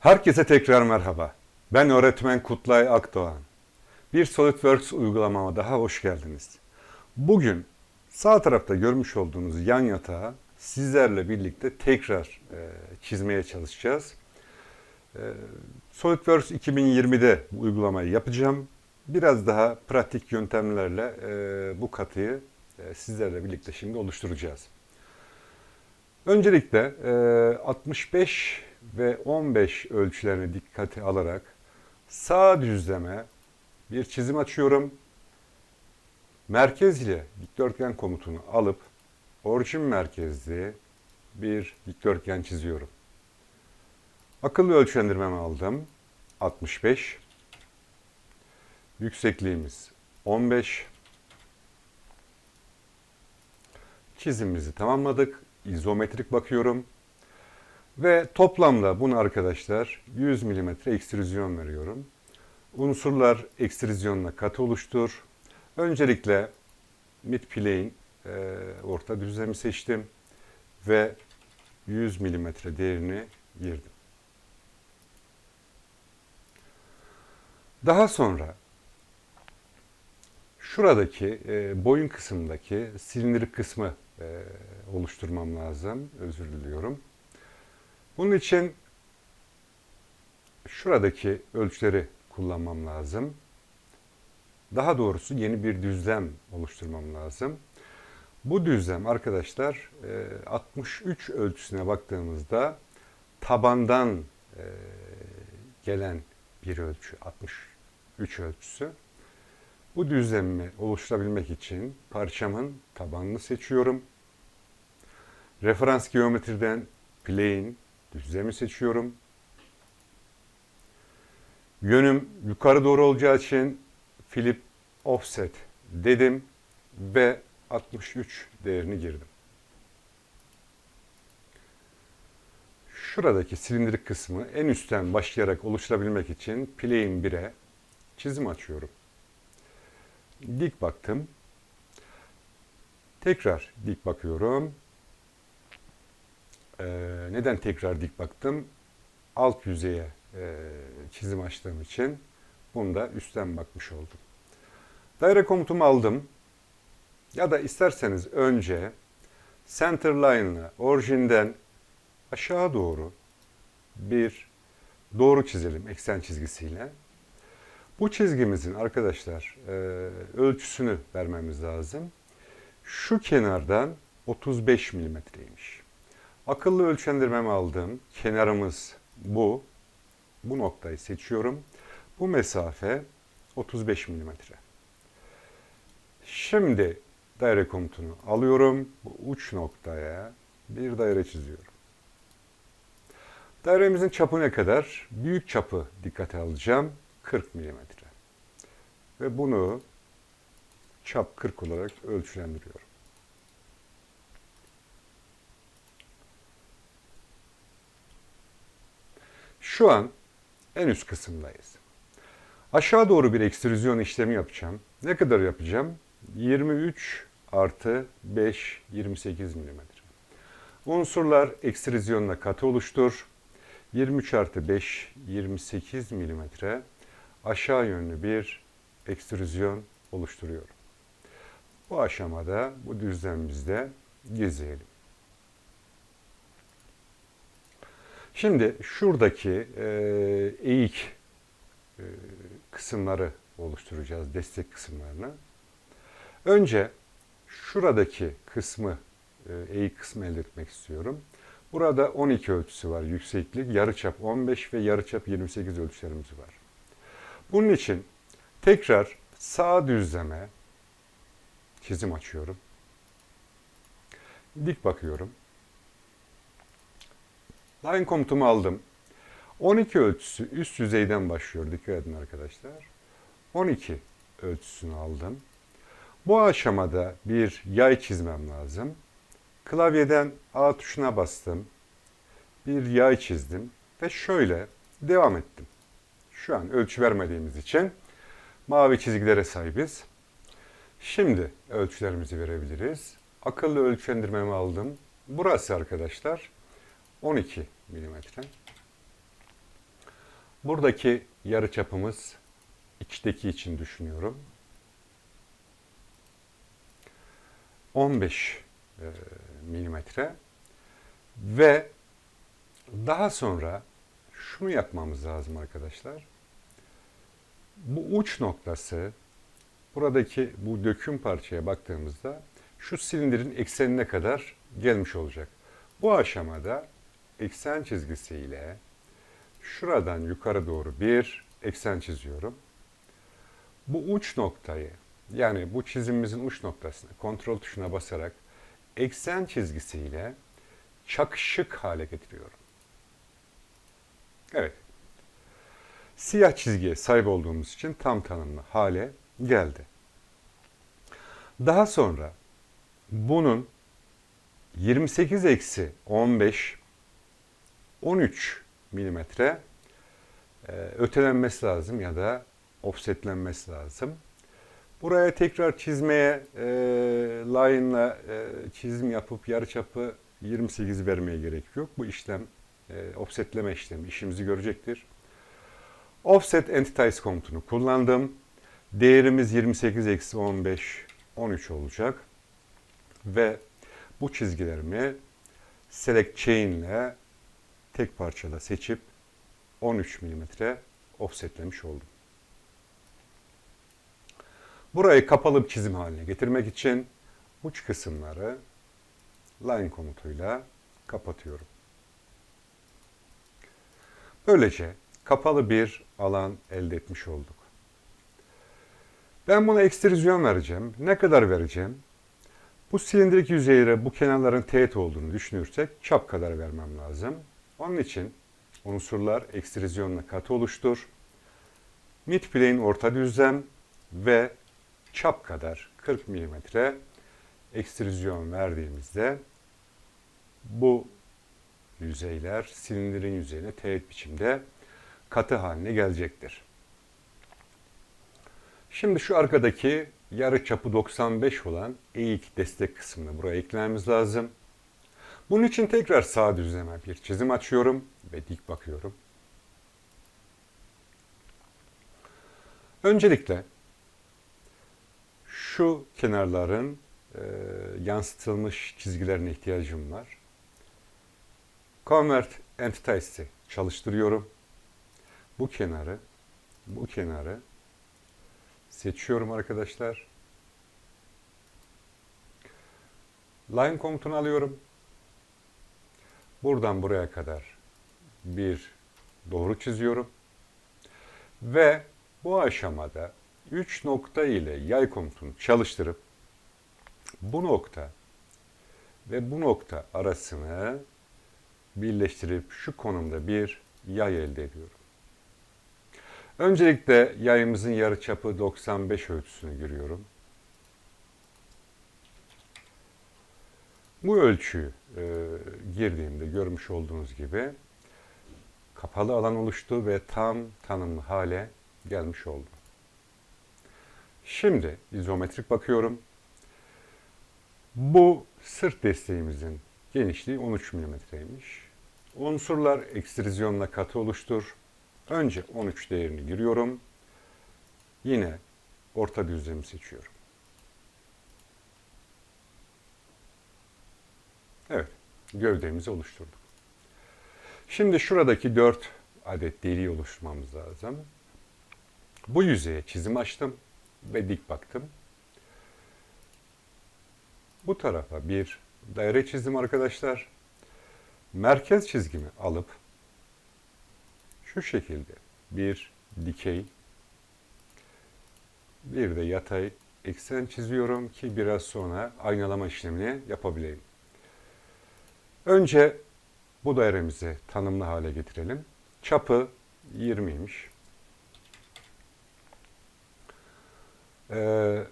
Herkese tekrar merhaba. Ben öğretmen Kutlay Akdoğan. Bir SolidWorks uygulamama daha hoş geldiniz. Bugün sağ tarafta görmüş olduğunuz yan yatağı sizlerle birlikte tekrar e, çizmeye çalışacağız. E, SolidWorks 2020'de bu uygulamayı yapacağım. Biraz daha pratik yöntemlerle e, bu katıyı e, sizlerle birlikte şimdi oluşturacağız. Öncelikle e, 65 ve 15 ölçülerini dikkate alarak sağ düzleme bir çizim açıyorum. Merkez ile dikdörtgen komutunu alıp orijin merkezli bir dikdörtgen çiziyorum. Akıllı ölçendirmemi aldım. 65. Yüksekliğimiz 15. Çizimimizi tamamladık. İzometrik bakıyorum. Ve toplamda bunu arkadaşlar 100 mm ekstrüzyon veriyorum. Unsurlar ekstrüzyonla katı oluştur. Öncelikle mid plane e, orta düzlemi seçtim ve 100 mm değerini girdim. Daha sonra şuradaki e, boyun kısmındaki silindirik kısmı e, oluşturmam lazım. Özür diliyorum. Bunun için şuradaki ölçüleri kullanmam lazım. Daha doğrusu yeni bir düzlem oluşturmam lazım. Bu düzlem arkadaşlar 63 ölçüsüne baktığımızda tabandan gelen bir ölçü 63 ölçüsü. Bu düzlemi oluşturabilmek için parçamın tabanını seçiyorum. Referans geometriden plane düzlemi seçiyorum. Yönüm yukarı doğru olacağı için flip offset dedim ve 63 değerini girdim. Şuradaki silindirik kısmı en üstten başlayarak oluşturabilmek için plane 1'e çizim açıyorum. Dik baktım. Tekrar dik bakıyorum. Ee, neden tekrar dik baktım? Alt yüzeye e, çizim açtığım için bunu da üstten bakmış oldum. Daire komutumu aldım. Ya da isterseniz önce center line'la orijinden aşağı doğru bir doğru çizelim eksen çizgisiyle. Bu çizgimizin arkadaşlar e, ölçüsünü vermemiz lazım. Şu kenardan 35 milimetreymiş. Akıllı ölçendirmemi aldım. Kenarımız bu. Bu noktayı seçiyorum. Bu mesafe 35 milimetre. Şimdi daire komutunu alıyorum. Bu uç noktaya bir daire çiziyorum. Dairemizin çapı ne kadar? Büyük çapı dikkate alacağım. 40 milimetre. Ve bunu çap 40 olarak ölçülendiriyorum. Şu an en üst kısımdayız. Aşağı doğru bir ekstrüzyon işlemi yapacağım. Ne kadar yapacağım? 23 artı 5, 28 milimetre. Unsurlar ekstrüzyonla katı oluştur. 23 artı 5, 28 milimetre aşağı yönlü bir ekstrüzyon oluşturuyorum. Bu aşamada bu düzlemimizde gizleyelim. Şimdi şuradaki e, eğik e, kısımları oluşturacağız, destek kısımlarını. Önce şuradaki kısmı, e, eğik kısmı elde etmek istiyorum. Burada 12 ölçüsü var yükseklik, yarıçap 15 ve yarıçap 28 ölçülerimiz var. Bunun için tekrar sağ düzleme çizim açıyorum. Dik bakıyorum. Line komutumu aldım. 12 ölçüsü üst yüzeyden başlıyor. Dikkat edin arkadaşlar. 12 ölçüsünü aldım. Bu aşamada bir yay çizmem lazım. Klavyeden A tuşuna bastım. Bir yay çizdim ve şöyle devam ettim. Şu an ölçü vermediğimiz için mavi çizgilere sahibiz. Şimdi ölçülerimizi verebiliriz. Akıllı ölçendirmemi aldım. Burası arkadaşlar 12 milimetre. Buradaki yarı çapımız içteki için düşünüyorum. 15 e, milimetre ve daha sonra şunu yapmamız lazım arkadaşlar. Bu uç noktası buradaki bu döküm parçaya baktığımızda şu silindirin eksenine kadar gelmiş olacak. Bu aşamada eksen çizgisiyle şuradan yukarı doğru bir eksen çiziyorum. Bu uç noktayı yani bu çizimimizin uç noktasını kontrol tuşuna basarak eksen çizgisiyle çakışık hale getiriyorum. Evet. Siyah çizgiye sahip olduğumuz için tam tanımlı hale geldi. Daha sonra bunun 28 eksi 15 13 milimetre e, ötelenmesi lazım ya da offsetlenmesi lazım. Buraya tekrar çizmeye e, line'la e, çizim yapıp yarıçapı 28 vermeye gerek yok. Bu işlem e, offsetleme işlemi işimizi görecektir. Offset entities komutunu kullandım. Değerimiz 28 eksi 15 13 olacak. Ve bu çizgilerimi select chain ile tek parçada seçip 13 mm offsetlemiş oldum. Burayı kapalı bir çizim haline getirmek için uç kısımları line komutuyla kapatıyorum. Böylece kapalı bir alan elde etmiş olduk. Ben buna ekstrüzyon vereceğim. Ne kadar vereceğim? Bu silindirik yüzeylere bu kenarların teğet olduğunu düşünürsek çap kadar vermem lazım. Onun için unsurlar ekstrüzyonla katı oluştur. Mid plane orta düzlem ve çap kadar 40 mm ekstrüzyon verdiğimizde bu yüzeyler silindirin yüzeyine teğet biçimde katı haline gelecektir. Şimdi şu arkadaki yarı çapı 95 olan eğik destek kısmını buraya eklememiz lazım. Bunun için tekrar sağ düzleme bir çizim açıyorum ve dik bakıyorum. Öncelikle şu kenarların e, yansıtılmış çizgilerine ihtiyacım var. Convert Entities'i çalıştırıyorum. Bu kenarı, bu kenarı seçiyorum arkadaşlar. Line komutunu alıyorum. Buradan buraya kadar bir doğru çiziyorum. Ve bu aşamada 3 nokta ile yay komutunu çalıştırıp bu nokta ve bu nokta arasını birleştirip şu konumda bir yay elde ediyorum. Öncelikle yayımızın yarıçapı 95 ölçüsünü görüyorum. Bu ölçüyü e, girdiğimde görmüş olduğunuz gibi kapalı alan oluştu ve tam tanımlı hale gelmiş oldu. Şimdi izometrik bakıyorum. Bu sırt desteğimizin genişliği 13 mm'ymiş. Unsurlar ekstrüzyonla katı oluştur. Önce 13 değerini giriyorum. Yine orta düzlemi seçiyorum. Evet, gövdemizi oluşturduk. Şimdi şuradaki 4 adet deliği oluşturmamız lazım. Bu yüzeye çizim açtım ve dik baktım. Bu tarafa bir daire çizdim arkadaşlar. Merkez çizgimi alıp şu şekilde bir dikey bir de yatay eksen çiziyorum ki biraz sonra aynalama işlemini yapabileyim. Önce bu dairemizi tanımlı hale getirelim. Çapı 20'ymiş. Ee,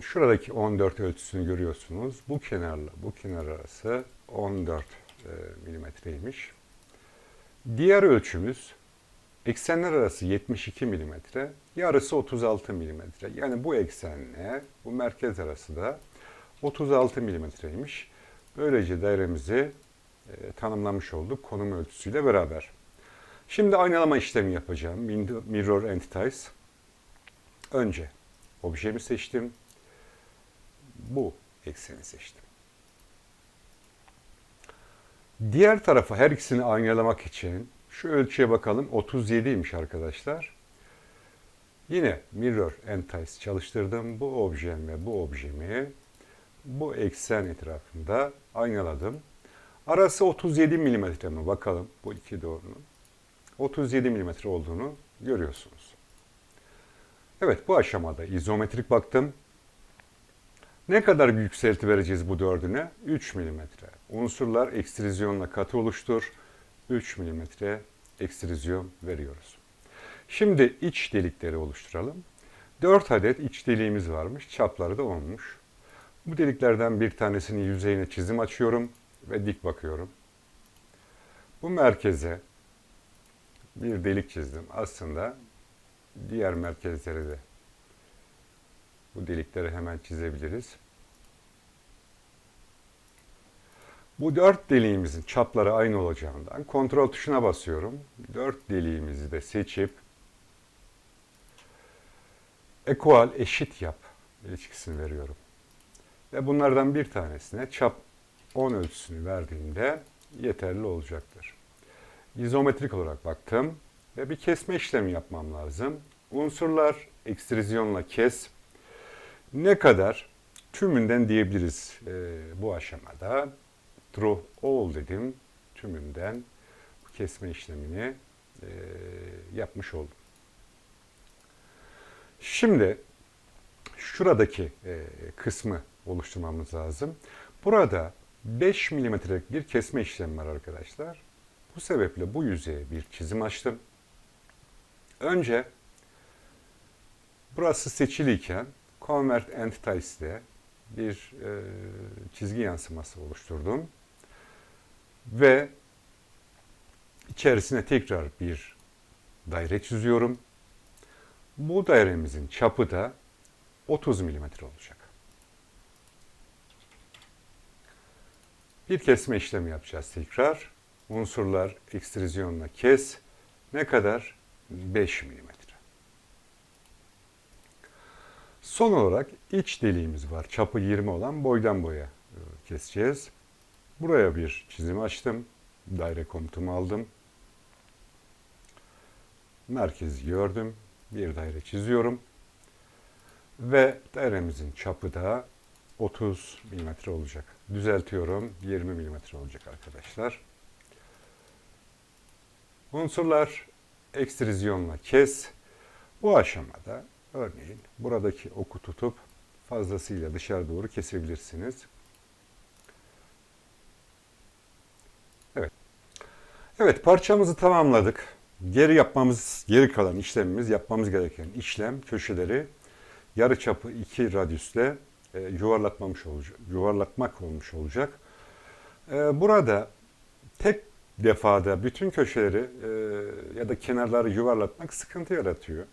şuradaki 14 ölçüsünü görüyorsunuz. Bu kenarla bu kenar arası 14 e, milimetreymiş. Diğer ölçümüz eksenler arası 72 milimetre, yarısı 36 milimetre. Yani bu eksenle bu merkez arası da 36 milimetreymiş. Böylece dairemizi e, tanımlamış olduk konum ölçüsüyle beraber. Şimdi aynalama işlemi yapacağım. Mirror Entities. Önce objemi seçtim. Bu ekseni seçtim. Diğer tarafa her ikisini aynalamak için şu ölçüye bakalım. 37'ymiş arkadaşlar. Yine Mirror Entities çalıştırdım. Bu objem ve bu objemi bu eksen etrafında aynaladım. Arası 37 milimetre mi bakalım bu iki doğrunun. 37 milimetre olduğunu görüyorsunuz. Evet bu aşamada izometrik baktım. Ne kadar bir yükselti vereceğiz bu dördüne? 3 milimetre. Unsurlar ekstrizyonla katı oluştur. 3 milimetre ekstrizyon veriyoruz. Şimdi iç delikleri oluşturalım. 4 adet iç deliğimiz varmış. Çapları da 10'muş. Bu deliklerden bir tanesini yüzeyine çizim açıyorum ve dik bakıyorum. Bu merkeze bir delik çizdim. Aslında diğer merkezleri de bu delikleri hemen çizebiliriz. Bu dört deliğimizin çapları aynı olacağından kontrol tuşuna basıyorum. Dört deliğimizi de seçip equal eşit yap ilişkisini veriyorum. Ve bunlardan bir tanesine çap 10 ölçüsünü verdiğimde yeterli olacaktır. İzometrik olarak baktım ve bir kesme işlemi yapmam lazım. Unsurlar ekstrizyonla kes. Ne kadar tümünden diyebiliriz e, bu aşamada. Draw all dedim. Tümünden bu kesme işlemini e, yapmış oldum. Şimdi şuradaki e, kısmı oluşturmamız lazım. Burada 5 milimetrelik bir kesme işlemi var arkadaşlar. Bu sebeple bu yüzeye bir çizim açtım. Önce burası seçiliyken Convert Entities'de bir e, çizgi yansıması oluşturdum. Ve içerisine tekrar bir daire çiziyorum. Bu dairemizin çapı da 30 milimetre olacak. Bir kesme işlemi yapacağız tekrar. Unsurlar ekstrizyonla kes. Ne kadar? 5 milimetre. Son olarak iç deliğimiz var. Çapı 20 olan boydan boya e, keseceğiz. Buraya bir çizim açtım. Daire komutumu aldım. Merkezi gördüm. Bir daire çiziyorum. Ve dairemizin çapı da 30 milimetre olacak. Düzeltiyorum. 20 milimetre olacak arkadaşlar. Unsurlar ekstrizyonla kes. Bu aşamada örneğin buradaki oku tutup fazlasıyla dışarı doğru kesebilirsiniz. Evet. Evet parçamızı tamamladık. Geri yapmamız, geri kalan işlemimiz, yapmamız gereken işlem köşeleri yarı çapı 2 radyüsle e, yuvarlatmamış olacak, yuvarlatmak olmuş olacak. E, burada tek defada bütün köşeleri e, ya da kenarları yuvarlatmak sıkıntı yaratıyor.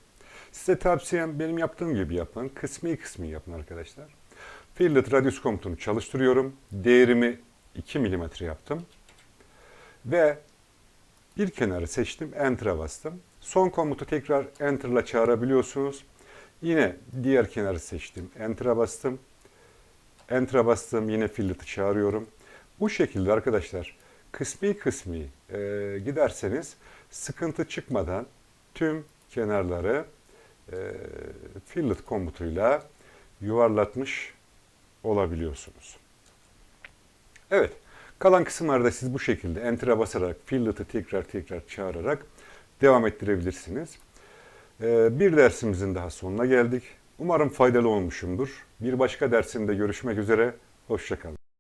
Size tavsiyem benim yaptığım gibi yapın. Kısmi kısmi yapın arkadaşlar. Fillet radius komutunu çalıştırıyorum. Değerimi 2 mm yaptım. Ve bir kenarı seçtim. Enter'a bastım. Son komutu tekrar Enter'la çağırabiliyorsunuz. Yine diğer kenarı seçtim. Enter'a bastım. Enter'a bastım. Yine fillet'i çağırıyorum. Bu şekilde arkadaşlar kısmi kısmi e, giderseniz sıkıntı çıkmadan tüm kenarları e, fillet komutuyla yuvarlatmış olabiliyorsunuz. Evet, kalan kısımlarda siz bu şekilde enter'a basarak fillet'i tekrar tekrar çağırarak devam ettirebilirsiniz. E, bir dersimizin daha sonuna geldik. Umarım faydalı olmuşumdur. Bir başka dersimde görüşmek üzere. Hoşçakalın.